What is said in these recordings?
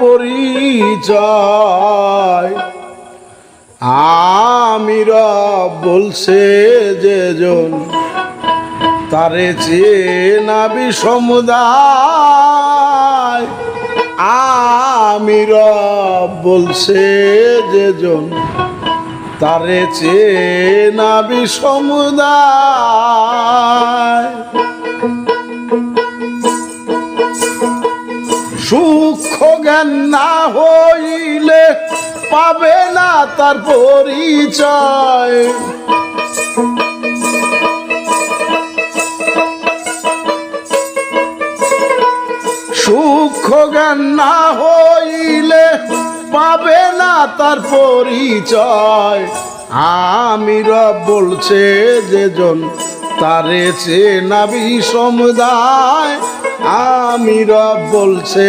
আমার পরিচয়। আমি রব বলছে যেজন তারে চেনাবি সমুদায় আমি রব বলছে যেজন তারে চেনাবি সমুদায় সূক্ষ্ম জ্ঞান না হইলে পাবে না তার পরিচয়। সূক্ষ্ম জ্ঞান না হইলে পাবে না তার পরিচয়। আমি রব বলছে যেজন, তারে চেনাবি সমুদায়। আমি রব বলছে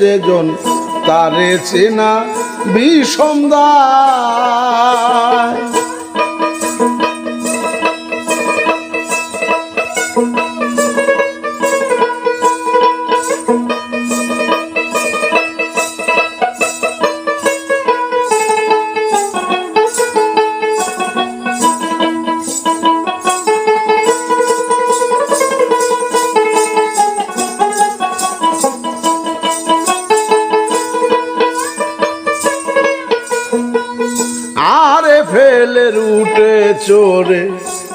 যেজন তারে চেনা বিষমদায় আরে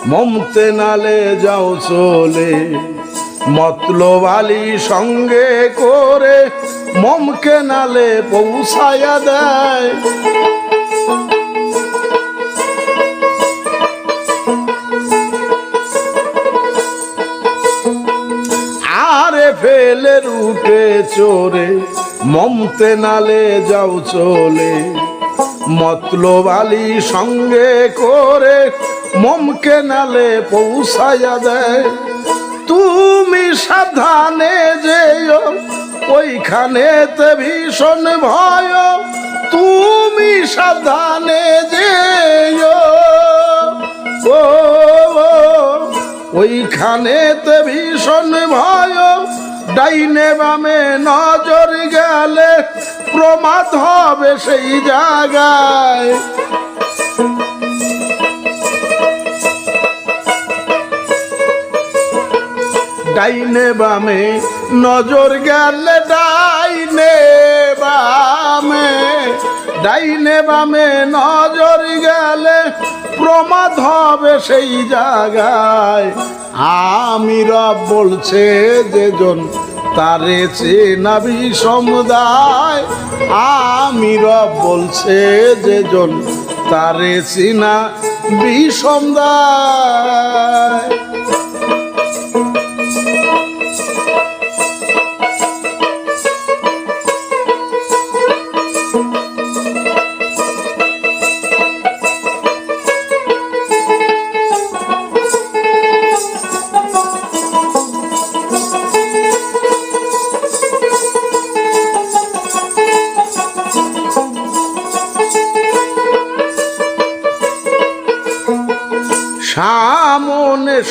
মমতে নালে যাও চলে। মতলবালি সঙ্গে করে মমকে নালে পৌঁছায়া দেয়। আরে ফেলে রুটে চোরে, মমতে নালে যাও চলে। মতলবালি সঙ্গে করে মমকে নালে পৌঁছাইয়া দেয়। তুমি সাবধানে যেও ওইখানেতে ভীষণ ভয়। তুমি সাবধানে যেও ও ও, ওইখানেতে ভীষণ ভয়। ডাইনে বামে নজর গেলে প্রমাদ হবে সেই জায়গায়। ডাইনে বামে, নজর গেলে ডাইনে বামে। ডাইনে বামে, নজর গেলে প্রমাদ হবে সেই জায়গায়। আমি রব বলছে যেজন, তারে চেনাবি সমুদায়। আমি রব বলছে যেজন, তারে চিনা বিষমদায়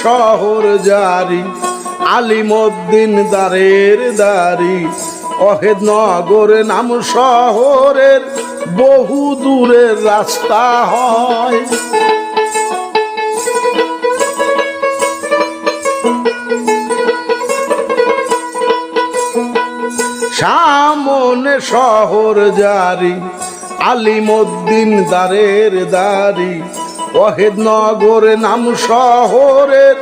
শহর জারি, আলিমদ্দিন দারের দারি। অহেদ নগর নাম শহরের বহু দূরের রাস্তা হয়। সামনে শহর জারি, আলিমদ্দিন দারের দারি। অহেদ নগর নাম শহরের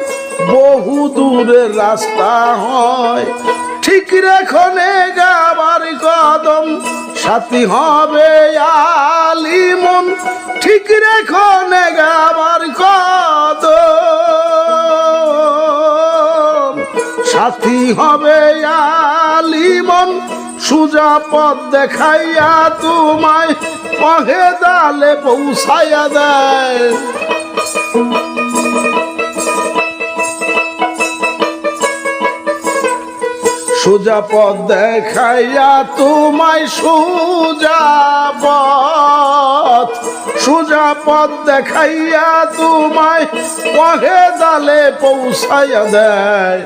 বহু দূরের রাস্তা হয়। ঠিক রেখনে গাবার কদম, সাথী হবে আলিমন। ঠিক রেখনে গাবার কদম, সাথী হবে আলিমন। সুজা পথ দেখাইয়া তোমায় পহে দালে পৌঁছাইয়া দেয়। সোজা পথ দেখাইয়া তোমায় সোজা পথ। সোজা পথ দেখাইয়া তোমায় পহে দালে পৌঁছাইয়া দেয়।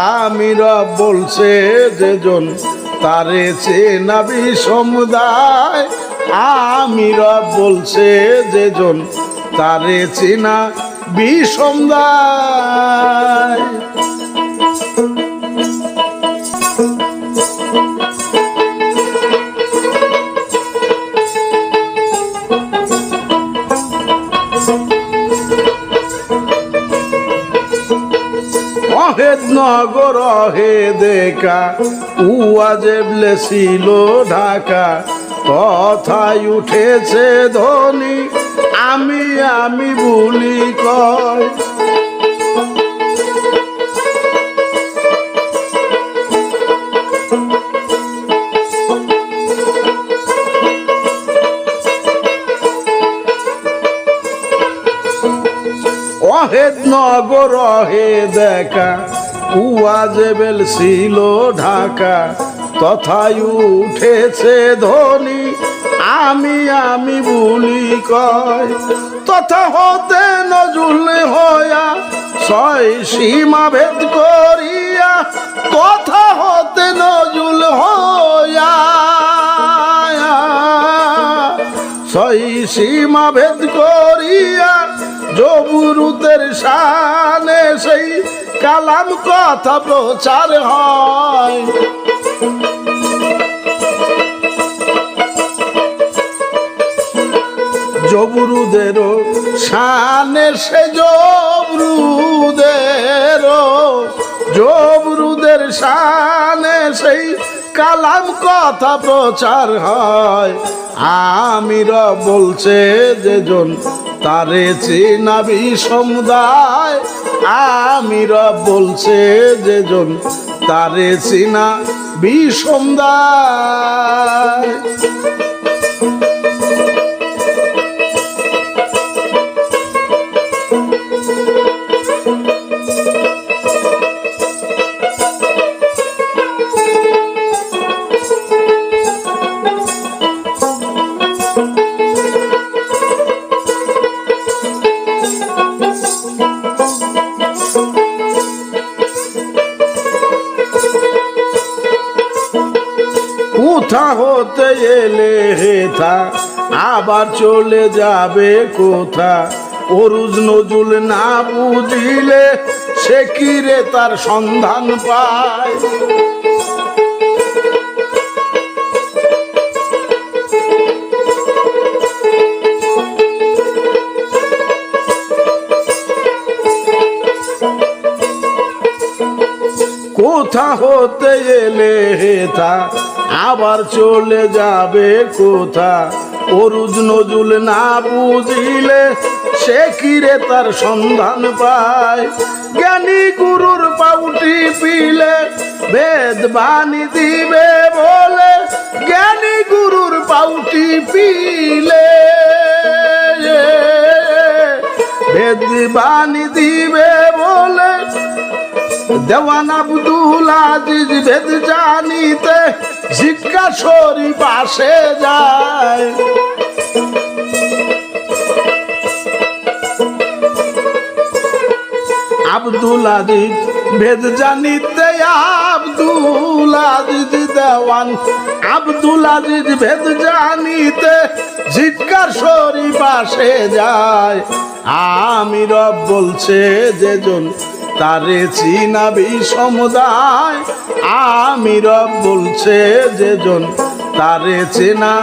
আমি রব বলছে, যেজন তারে চেনা বিষমদায় আমি রব বলছে যেজন তারে চেনা বিষমদায় অহেদ নগর অহে দেখা উয়াজে ছিল ঢাকা। কথায় উঠেছে ধনী আমি আমি বলি কয়। অহেদ নগর অহে দেখা উয়াজেবেল ছিল ঢাকা। তথায় উঠেছে ধনী, আমি আমি বলি কয়। তথা হতে নজুল হয়া, ছয় সীমা ভেদ করিয়া কথা হতে নজুল হয়া। ছয় সীমা ভেদ করিয়া জবুরুতের সানে সেই কালাম কথা প্রচার হয়। জবরুদের শানে সে জবরুদের জবরুদের শানে সেই কালাম কথা প্রচার হয়। আমির বলছে যেজন তারে নাবি সমুদায়। আমির বলছে যে যেজন তারে চিনা বিষমদায় চলে যাবে কোথা? অরুজ নজুল না বুঝিলে সে কি রে তার সন্ধান পায়? কোথা হতে এলে হেথা? আবার চলে যাবে কোথা? অরুজ নজুল না বুঝিলে সে কিরে তার সন্ধান পায়? জ্ঞানী গুরুর পাউটি পিলে বেদ বাণী দিবে বলে, জ্ঞানী গুরুর পাউটি পিলে। বেদ বাণী দিবে বলে, দেওয়ান আব্দুল আজিজ ভেদ জানিতে, জিজ্ঞাসরি পাশে যায় আব্দুল ভেদ জানিতে আব্দুল আজিজ দেওয়ান। আব্দুল আজিজ ভেদ জানিতে জিজ্ঞার সরি পাশে যায়। আমি রব বলছে, যেজন তারে চিনাবি সমুদায়। আমি রব বলছে, যেজন তারে চেনা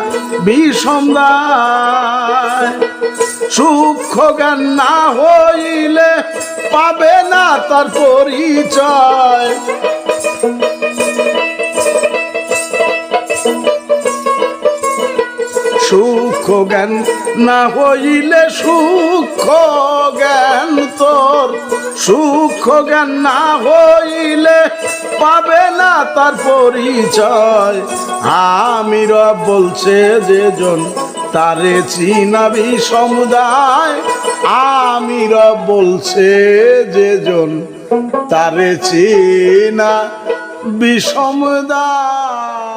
বিষমদায় সূক্ষ্ম জ্ঞান না হইলে পাবে না তার পরিচয়। সূক্ষ্ম জ্ঞান না হইলে সূক্ষ্ম জ্ঞান তোর। সূক্ষ্ম জ্ঞান না হইলে পাবে না তার পরিচয়। আমি রব বলছে যেজন তারে চিনাবি সমুদায়। আমি বলছে বলছে যেজন তারে চিনা বিষমদায়